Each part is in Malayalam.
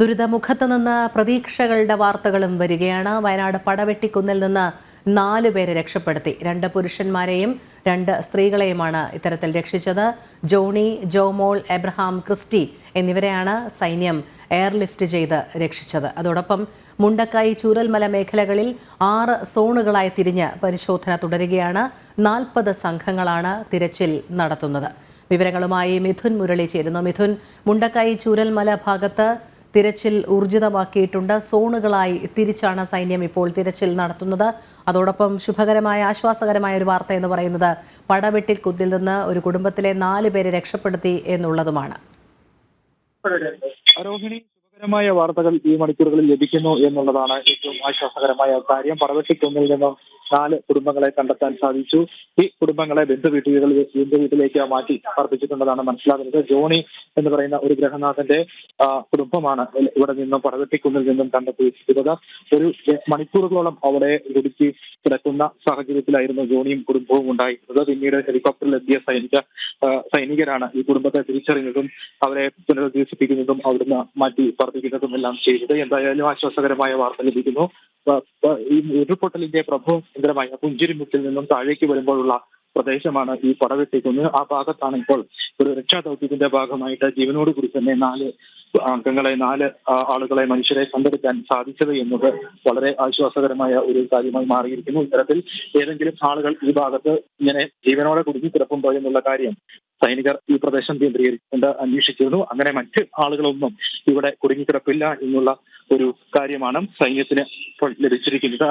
ദുരിതമുഖത്ത് നിന്ന് പ്രതീക്ഷകളുടെ വാർത്തകളും വരികയാണ്. വയനാട് പടവെട്ടിക്കുന്നിൽ നിന്ന് നാല് പേരെ രക്ഷപ്പെടുത്തി. രണ്ട് പുരുഷന്മാരെയും രണ്ട് സ്ത്രീകളെയുമാണ് ഇത്തരത്തിൽ രക്ഷിച്ചത്. ജോണി ജോമോൾ എബ്രഹാം ക്രിസ്റ്റി എന്നിവരെയാണ് സൈന്യം എയർലിഫ്റ്റ് ചെയ്ത് രക്ഷിച്ചത്. അതോടൊപ്പം മുണ്ടക്കായി ചൂരൽമല മേഖലകളിൽ ആറ് സോണുകളായി തിരിഞ്ഞ് പരിശോധന തുടരുകയാണ്. നാൽപ്പത് സംഘങ്ങളാണ് തിരച്ചിൽ നടത്തുന്നത്. വിവരങ്ങളുമായി മിഥുൻ മുരളി ചേരുന്നു. മിഥുൻ മുണ്ടക്കായി ചൂരൽമല ഭാഗത്ത് തിരച്ചിൽ ഊർജിതമാക്കിയിട്ടുണ്ട്. സോണുകളായി തിരിച്ചാണ് സൈന്യം ഇപ്പോൾ തിരച്ചിൽ നടത്തുന്നത്. അതോടൊപ്പം ശുഭകരമായ ആശ്വാസകരമായ ഒരു വാർത്ത എന്ന് പറയുന്നത് പടവെട്ടിൽ കുത്തിൽ നിന്ന് ഒരു കുടുംബത്തിലെ നാല് പേരെ രക്ഷപ്പെടുത്തി എന്നുള്ളതുമാണ്. മായ ശുഭകരമായ വാർത്തകൾ ഈ മണിക്കൂറുകളിൽ ലഭിക്കുന്നു എന്നുള്ളതാണ് ഏറ്റവും ആശ്വാസകരമായ കാര്യം. പടവെട്ടിക്കൊന്നിൽ നിന്നും നാല് കുടുംബങ്ങളെ കണ്ടെത്താൻ സാധിച്ചു. ഈ കുടുംബങ്ങളെ ബന്ധുവീട്ടുകളിൽ ബന്ധുവീട്ടിലേക്ക് മാറ്റി പാർപ്പിച്ചിട്ടുള്ളതാണ് മനസ്സിലാകുന്നത്. ജോണി എന്ന് പറയുന്ന ഒരു ഗ്രഹനാഥന്റെ കുടുംബമാണ് ഇവിടെ നിന്നും പടവെട്ടിക്കുന്നിൽ നിന്നും കണ്ടെത്തിയിരിക്കുന്നത്. ഒരു മണിക്കൂറുകളോളം അവിടെ കുടുക്കി കിടക്കുന്ന സാഹചര്യത്തിലായിരുന്നു ജോണിയും കുടുംബവും ഉണ്ടായിരുന്നത്. പിന്നീട് ഹെലികോപ്റ്ററിൽ എത്തിയ സൈനിക സൈനികരാണ് ഈ കുടുംബത്തെ തിരിച്ചറിഞ്ഞതും അവരെ പുനരധിവസിപ്പിക്കുന്നതും അവിടുന്ന് മാറ്റി പാർപ്പിക്കുന്നതും എല്ലാം ചെയ്തത്. എന്തായാലും ആശ്വാസകരമായ വാർത്ത ലഭിക്കുന്നു. ഉരുൾപൊട്ടലിന്റെ പ- ഉരുൾപൊട്ടലിന്റെ പുഞ്ചിരിമുക്കിൽ നിന്നും താഴേക്ക് വരുമ്പോഴുള്ള പ്രദേശമാണ് ഈ പടവെട്ടിക്കുന്ന്. ആ ഭാഗത്താണ് ഇപ്പോൾ ഒരു രക്ഷാദൗത്യത്തിന്റെ ഭാഗമായിട്ട് ജീവനോട് കൂടി തന്നെ നാല് അംഗങ്ങളെ നാല് ആളുകളെ മനുഷ്യരെ കണ്ടെടുക്കാൻ സാധിച്ചത് എന്നത് വളരെ ആശ്വാസകരമായ ഒരു കാര്യമായി മാറിയിരിക്കുന്നു. ഇത്തരത്തിൽ ഏതെങ്കിലും ആളുകൾ ഈ ഭാഗത്ത് ഇങ്ങനെ ജീവനോടെ കുടുങ്ങി എന്നുള്ള കാര്യം സൈനികർ ഈ പ്രദേശം കേന്ദ്രീകരിച്ചുകൊണ്ട് അന്വേഷിച്ചിരുന്നു. അങ്ങനെ മറ്റ് ആളുകളൊന്നും ഇവിടെ കുടുങ്ങിക്കിടപ്പില്ല എന്നുള്ള ഒരു കാര്യമാണ് സൈന്യത്തിന് ഇപ്പോൾ ലഭിച്ചിരിക്കുന്നത്.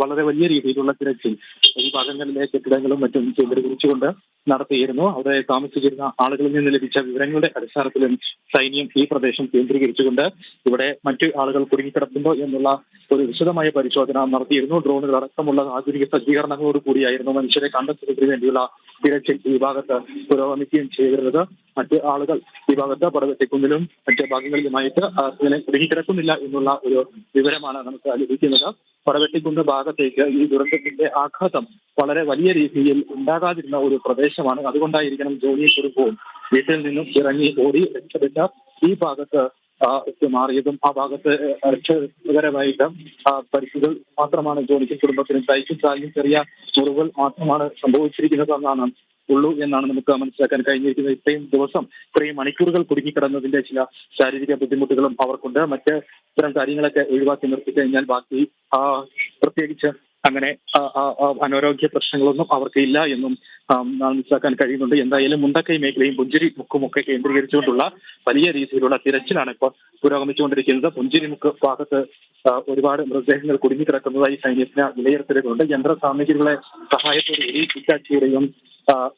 വളരെ വലിയ രീതിയിലുള്ള തിരച്ചിൽ ഈ ഭാഗങ്ങളിലെ കെട്ടിടങ്ങളും മറ്റും കേന്ദ്രീകരിച്ചുകൊണ്ട് നടത്തിയിരുന്നു. അവിടെ താമസിച്ചിരുന്ന ആളുകളിൽ നിന്ന് ലഭിച്ച വിവരങ്ങളുടെ അടിസ്ഥാനത്തിലും സൈന്യം ഈ പ്രദേശം കേന്ദ്രീകരിച്ചുകൊണ്ട് ഇവിടെ മറ്റു ആളുകൾ കുടുങ്ങിക്കിടക്കുന്നുണ്ടോ എന്നുള്ള ഒരു വിശദമായ പരിശോധന നടത്തിയിരുന്നു. ഡ്രോണുകൾ അടക്കമുള്ള ആധുനിക സജ്ജീകരണങ്ങളോട് കൂടിയായിരുന്നു മനുഷ്യരെ കണ്ടെത്തുന്നതിന് വേണ്ടിയുള്ള തിരച്ചിൽ ഈ ഭാഗത്ത് പുരോഗമിക്കുകയും ചെയ്തിരുന്നത്. മറ്റ് ആളുകൾ ഈ ഭാഗത്ത് പടവെട്ടിക്കുന്നിലും മറ്റ് ഭാഗങ്ങളിലുമായിട്ട് ഇങ്ങനെ കുടുങ്ങിക്കിടക്കുന്നില്ല എന്നുള്ള ഒരു വിവരമാണ് നമുക്ക് ലഭിക്കുന്നത്. പടവെട്ടിക്കുന്ന് ഭാഗത്തേക്ക് ഈ ദുരന്തത്തിന്റെ ആഘാതം വളരെ വലിയ രീതിയിൽ ഉണ്ടാകാതിരുന്ന ഒരു പ്രദേശമാണ്. അതുകൊണ്ടായിരിക്കണം ജോലിയെ കുടുംബവും വീട്ടിൽ നിന്നും ഇറങ്ങി ഓടി രക്ഷപ്പെട്ട ഈ ഭാഗത്ത് മാറിയതും ആ ഭാഗത്ത് രക്ഷകരമായിട്ട് പരിക്കുകൾ മാത്രമാണ് ജോലിക്കും കുടുംബത്തിനും തൈക്കും കാലിനും ചെറിയ മുറിവുകൾ മാത്രമാണ് സംഭവിച്ചിരിക്കുന്നത് എന്നാണ് ഉള്ളൂ എന്നാണ് നമുക്ക് മനസ്സിലാക്കാൻ കഴിഞ്ഞിരിക്കുന്നത്. ഇത്രയും ദിവസം ഇത്രയും മണിക്കൂറുകൾ കുടുങ്ങിക്കിടന്നതിന്റെ ചില ശാരീരിക ബുദ്ധിമുട്ടുകളും അവർക്കുണ്ട്. മറ്റ് ഇത്തരം കാര്യങ്ങളൊക്കെ ഒഴിവാക്കി നിർത്തി കഴിഞ്ഞാൽ ബാക്കി പ്രത്യേകിച്ച് അങ്ങനെ അനാരോഗ്യ പ്രശ്നങ്ങളൊന്നും അവർക്ക് ഇല്ല എന്നും മനസ്സിലാക്കാൻ കഴിയുന്നുണ്ട്. എന്തായാലും മുണ്ടക്കൈ മേഖലയും പുഞ്ചിരി മുക്കും ഒക്കെ കേന്ദ്രീകരിച്ചുകൊണ്ടുള്ള വലിയ രീതിയിലുള്ള തിരച്ചിലാണ് ഇപ്പോൾ പുരോഗമിച്ചുകൊണ്ടിരിക്കുന്നത്. പുഞ്ചിരി മുക്ക് ഭാഗത്ത് ഒരുപാട് മൃതദേഹങ്ങൾ കുടുങ്ങിക്കിടക്കുന്നതായി സൈന്യത്തിന് വിലയിരുത്തലുകളുണ്ട്. യന്ത്ര സാമഗ്രികളെ സഹായത്തോടെ ഇറ്റാച്ചിയുടെയും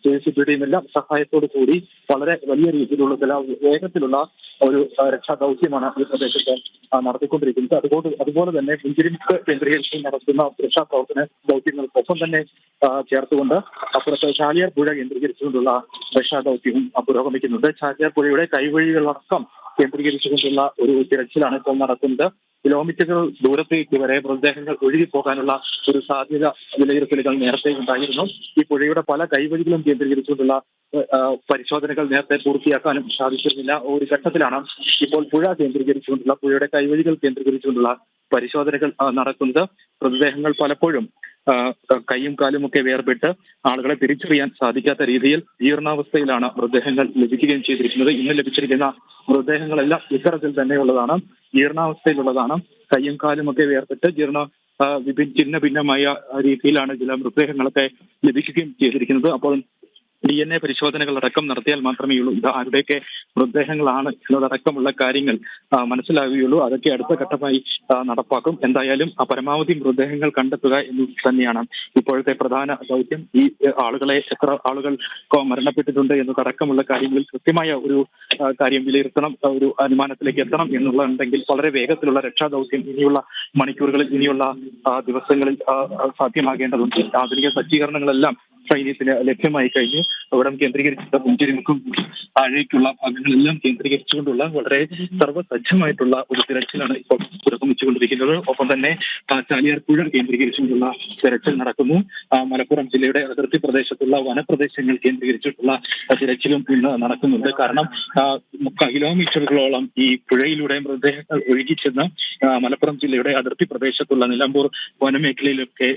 ജെ സി എല്ലാം സഹായത്തോടു കൂടി വളരെ വലിയ രീതിയിലുള്ള ചില വേഗത്തിലുള്ള ഒരു രക്ഷാ ദൗത്യമാണ് ഈ പ്രദേശത്ത് നടത്തിക്കൊണ്ടിരിക്കുന്നത്. അതുകൊണ്ട് അതുപോലെ തന്നെ പുഞ്ചിരിമുക്ക് കേന്ദ്രീകരിച്ച് നടത്തുന്ന രക്ഷാ പ്രവർത്തന ദൗത്യങ്ങൾക്കൊപ്പം തന്നെ ചേർത്തുകൊണ്ട് അപ്പുറത്ത് ചാലിയാർ പുഴ കേന്ദ്രീകരിച്ചുകൊണ്ടുള്ള രക്ഷാദൌത്യവും പുരോഗമിക്കുന്നുണ്ട്. ചാലിയാർ പുഴയുടെ കൈവഴികളടക്കം കേന്ദ്രീകരിച്ചുകൊണ്ടുള്ള ഒരു തിരച്ചിലാണ് ഇപ്പോൾ നടക്കുന്നത്. കിലോമീറ്ററുകൾ ദൂരത്തേക്ക് വരെ മൃതദേഹങ്ങൾ ഒഴുകി പോകാനുള്ള ഒരു സാധ്യത വിലയിരുത്തലുകൾ നേരത്തെ ഉണ്ടായിരുന്നു ഈ പുഴയുടെ പല കൈവഴികളും കേന്ദ്രീകരിച്ചുകൊണ്ടുള്ള പരിശോധനകൾ നേരത്തെ പൂർത്തിയാക്കാനും സാധിച്ചിരുന്നില്ല. ഒരു ഘട്ടത്തിലാണ് ഇപ്പോൾ പുഴ കേന്ദ്രീകരിച്ചുകൊണ്ടുള്ള പുഴയുടെ കൈവഴികൾ കേന്ദ്രീകരിച്ചുകൊണ്ടുള്ള പരിശോധനകൾ നടക്കുന്നത്. മൃതദേഹങ്ങൾ പലപ്പോഴും കൈയും കാലും ഒക്കെ വേർപെട്ട് ആളുകളെ തിരിച്ചറിയാൻ സാധിക്കാത്ത രീതിയിൽ ജീർണാവസ്ഥയിലാണ് മൃതദേഹങ്ങൾ ലഭിക്കുകയും ചെയ്തിരിക്കുന്നത്. ഇന്ന് ലഭിച്ചിരിക്കുന്ന മൃതദേഹങ്ങളെല്ലാം ഇത്തരത്തിൽ തന്നെയുള്ളതാണ് ജീർണാവസ്ഥയിലുള്ളതാണ്. കൈയും കാലും ഒക്കെ വേർപെട്ട് ജീർണ ഭിന്ന ഭിന്നമായ രീതിയിലാണ് ചില മൃതദേഹങ്ങളൊക്കെ ലഭിക്കുകയും ചെയ്തിരിക്കുന്നത്. അപ്പോൾ ഡി എൻ എ പരിശോധനകൾ അടക്കം നടത്തിയാൽ മാത്രമേ ഉള്ളൂ. ഇത് ആരുടെയൊക്കെ മൃതദേഹങ്ങളാണ് എന്നതടക്കമുള്ള കാര്യങ്ങൾ മനസ്സിലാവുകയുള്ളൂ. അതൊക്കെ അടുത്ത ഘട്ടമായി നടപ്പാക്കും. എന്തായാലും പരമാവധി മൃതദേഹങ്ങൾ കണ്ടെത്തുക എന്ന് തന്നെയാണ് ഇപ്പോഴത്തെ പ്രധാന ദൗത്യം. ഈ ആളുകളെ എത്ര ആളുകൾ മരണപ്പെട്ടിട്ടുണ്ട് എന്നതടക്കമുള്ള കാര്യങ്ങളിൽ കൃത്യമായ ഒരു കാര്യം വിലയിരുത്തണം ഒരു അനുമാനത്തിലേക്ക് എത്തണം എന്നുള്ളതുണ്ടെങ്കിൽ വളരെ വേഗത്തിലുള്ള രക്ഷാദൗത്യം ഇനിയുള്ള മണിക്കൂറുകളിൽ ഇനിയുള്ള ദിവസങ്ങളിൽ സാധ്യമാകേണ്ടതുണ്ട്. ആധുനിക സജ്ജീകരണങ്ങളെല്ലാം സൈന്യത്തിന് ലഭ്യമായി കഴിഞ്ഞു അവിടം കേന്ദ്രീകരിച്ചിട്ടുള്ള പുഞ്ചിരിമുക്കും താഴേക്കുള്ള ഭാഗങ്ങളെല്ലാം കേന്ദ്രീകരിച്ചുകൊണ്ടുള്ള വളരെ സർവസജ്ജമായിട്ടുള്ള ഒരു തിരച്ചിലാണ് ഇപ്പോൾ പുരോഗമിച്ചുകൊണ്ടിരിക്കുന്നത്. ഒപ്പം തന്നെ ചാലിയാർപ്പുഴ ചാലിയാർ പുഴ കേന്ദ്രീകരിച്ചുകൊണ്ടുള്ള തിരച്ചിൽ നടക്കുന്നു. മലപ്പുറം ജില്ലയുടെ അതിർത്തി പ്രദേശത്തുള്ള വനപ്രദേശങ്ങൾ കേന്ദ്രീകരിച്ചിട്ടുള്ള തിരച്ചിലും ഇന്ന് നടക്കുന്നുണ്ട്. കാരണം കിലോമീറ്ററുകളോളം ഈ പുഴയിലൂടെ മൃതദേഹങ്ങൾ ഒഴുകിച്ചെന്ന് മലപ്പുറം ജില്ലയുടെ അതിർത്തി പ്രദേശത്തുള്ള നിലമ്പൂർ വനമേഖലയിലൊക്കെ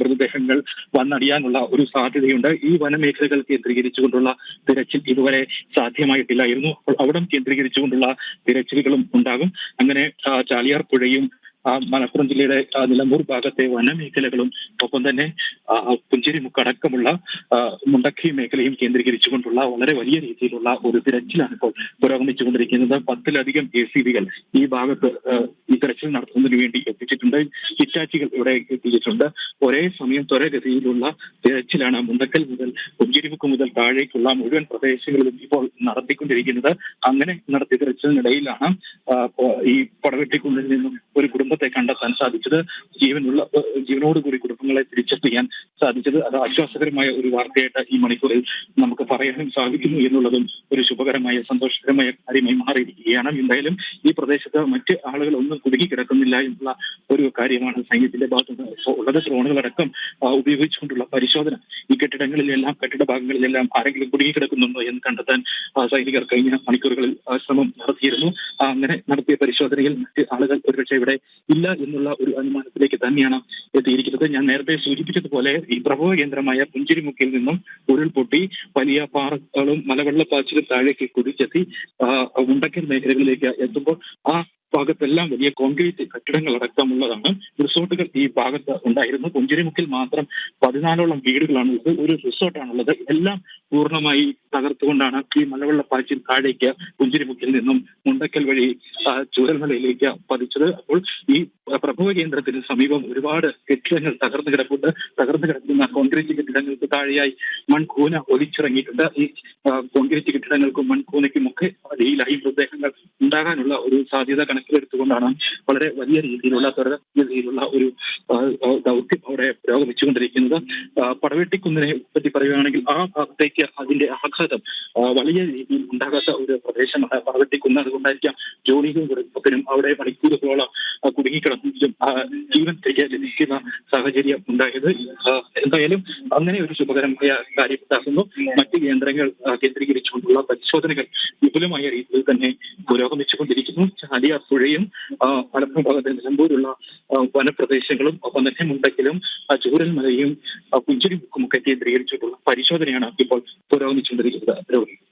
മൃതദേഹങ്ങൾ വന്നടിയാനുള്ള ഒരു സാധ്യതയുണ്ട്. ഈ വനമേഖലകൾ കേന്ദ്രീകരിച്ചുകൊണ്ടുള്ള തിരച്ചിൽ ഇതുവരെ സാധ്യമായിട്ടില്ലായിരുന്നു. അപ്പോൾ അവിടം കേന്ദ്രീകരിച്ചുകൊണ്ടുള്ള തിരച്ചിലുകളും ഉണ്ടാകും. അങ്ങനെ ചാലിയാർ പുഴയും മലപ്പുറം ജില്ലയുടെ നിലമ്പൂർ ഭാഗത്തെ വനമേഖലകളും ഒപ്പം തന്നെ ആ, മുണ്ടക്കി മേഖലയും കേന്ദ്രീകരിച്ചുകൊണ്ടുള്ള വളരെ വലിയ രീതിയിലുള്ള ഒരു തിരച്ചിലാണ് ഇപ്പോൾ പുരോഗമിച്ചുകൊണ്ടിരിക്കുന്നത്. പത്തിലധികം എ സി ബികൾ ഈ ഭാഗത്ത് ഈ തിരച്ചിൽ നടത്തുന്നതിന് വേണ്ടി എത്തിച്ചിട്ടുണ്ട്. ഹിറ്റാച്ചികൾ ഇവിടെ എത്തിച്ചിട്ടുണ്ട് ഒരേ സമയം ത്വരഗതിയിലുള്ള തിരച്ചിലാണ് മുണ്ടക്കൽ മുതൽ പുഞ്ചിരിമുക്ക് മുതൽ താഴേക്കുള്ള മുഴുവൻ പ്രദേശങ്ങളിലും ഇപ്പോൾ നടത്തിക്കൊണ്ടിരിക്കുന്നത്. അങ്ങനെ നടത്തിയ തിരച്ചിലിനിടയിലാണ് ഈ പടവെട്ടിക്കുന്നിൽ നിന്നും ഒരു കുടുംബത്തെ കണ്ടെത്താൻ സാധിച്ചത് ജീവനുള്ള ജീവനോട് കൂടി കുടുംബങ്ങളെ തിരിച്ചെത്തിക്കാൻ സാധിച്ചത്. അത് ആശ്വാസകരമായ ഒരു വാർത്തയായിട്ട് ഈ മണിക്കൂറിൽ നമുക്ക് പറയാനും സാധിക്കുന്നു എന്നുള്ളതും ഒരു ശുഭകരമായ സന്തോഷകരമായ കാര്യമായി മാറിയിരിക്കുകയാണ്. എന്തായാലും ഈ പ്രദേശത്ത് മറ്റ് ആളുകൾ ഒന്നും കുടുങ്ങിക്കിടക്കുന്നില്ല എന്നുള്ള ഒരു കാര്യമാണ് സൈന്യത്തിന്റെ ഭാഗത്തുനിന്ന് ഉള്ളത്. ഡ്രോണുകളടക്കം ഉപയോഗിച്ചുകൊണ്ടുള്ള പരിശോധന ഈ കെട്ടിടങ്ങളിലെല്ലാം കെട്ടിട ഭാഗങ്ങളിലെല്ലാം ആരെങ്കിലും കുടുങ്ങിക്കിടക്കുന്നുണ്ടോ എന്ന് കണ്ടെത്താൻ സൈനികർ കഴിഞ്ഞ മണിക്കൂറുകളിൽ ശ്രമം നടത്തിയിരുന്നു. അങ്ങനെ നടത്തിയ പരിശോധനയിൽ മറ്റ് ആളുകൾ ഒരുപക്ഷെ ഇവിടെ ഇല്ല എന്നുള്ള ഒരു അനുമാനത്തിലേക്ക് തന്നെയാണ് എത്തിയിരിക്കുന്നത്. ഞാൻ നേരത്തെ സൂചിപ്പിച്ചതുപോലെ ഈ പ്രഭവ കേന്ദ്രമായ പുഞ്ചിരിമുക്കിൽ നിന്നും ഉരുൾപൊട്ടി വലിയ പാറകളും മലവെള്ളപ്പാച്ചിലും താഴേക്ക് കുതിച്ചെത്തി ഉണ്ടക്കൽ മേഖലകളിലേക്ക് എത്തുമ്പോൾ ആ ഭാഗത്തെല്ലാം വലിയ കോൺക്രീറ്റ് കെട്ടിടങ്ങൾ അടക്കമുള്ളതാണ്. റിസോർട്ടുകൾ ഈ ഭാഗത്ത് ഉണ്ടായിരുന്നു. പുഞ്ചിരിമുക്കിൽ മാത്രം പതിനാലോളം വീടുകളാണ് ഉള്ളത് ഒരു റിസോർട്ടാണുള്ളത്. എല്ലാം പൂർണമായി തകർത്തുകൊണ്ടാണ് ഈ മലവെള്ള പാച്ചിൽ താഴേക്ക് പുഞ്ചിരിമുക്കിൽ നിന്നും മുണ്ടക്കൽ വഴി ചൂരൽമലയിലേക്ക് പതിച്ചത്. അപ്പോൾ ഈ പ്രഭവ കേന്ദ്രത്തിന് സമീപം ഒരുപാട് കെട്ടിടങ്ങൾ തകർന്നു കിടപ്പുണ്ട്. തകർന്നു കിടക്കുന്ന കോൺക്രീറ്റ് കെട്ടിടങ്ങൾക്ക് താഴെയായി മൺകൂന ഒലിച്ചിറങ്ങിയിട്ടുണ്ട്. ഈ കോൺക്രീറ്റ് കെട്ടിടങ്ങൾക്കും മൺകൂനയ്ക്കും ഒക്കെ അടിയിലായി മൃതദേഹങ്ങൾ ഉണ്ടാകാനുള്ള ഒരു സാധ്യത കണക്കിലെടുത്തുകൊണ്ടാണ് വളരെ വലിയ രീതിയിലുള്ള രീതിയിലുള്ള ഒരു ദൗത്യം അവിടെ പുരോഗമിച്ചുകൊണ്ടിരിക്കുന്നത്. പടവെട്ടിക്കുന്നിനെ പറ്റി പറയുകയാണെങ്കിൽ ആ ഭാഗത്തേക്ക് അതിന്റെ ആഘാതം വലിയ രീതിയിൽ ഉണ്ടാകാത്ത ഒരു പ്രദേശമാണ് പടവെട്ടിക്കുന്ന്. അതുകൊണ്ടായിരിക്കാം ജോണിയും കുടുംബത്തിനും അവിടെ മണിക്കൂറുകളോളം ആ, ജീവൻ തിരിക്കാതിരിക്കുന്ന സാഹചര്യം ഉണ്ടായത്. എന്തായാലും അങ്ങനെ ഒരു ശുഭകരമായ കാര്യം ഉണ്ടാക്കുന്നു. മറ്റ് കേന്ദ്രങ്ങൾ കേന്ദ്രീകരിച്ചുകൊണ്ടുള്ള പരിശോധനകൾ വിപുലമായ രീതിയിൽ തന്നെ പുരോഗമിച്ചുകൊണ്ടിരിക്കുന്നു. ചാലിയ പുഴയും മലപ്പുറം ഭാഗത്തെ നിലമ്പൂരുള്ള വനപ്രദേശങ്ങളും ഒപ്പം തന്നെ മുണ്ടക്കിലും ആ, ചൂരൽമലയും പുഞ്ചിരി പുഞ്ചിരിമുക്കും ഒക്കെ കേന്ദ്രീകരിച്ചിട്ടുള്ള പരിശോധനയാണ് ഇപ്പോൾ പുരോഗമിച്ചുകൊണ്ടിരിക്കുന്നത്.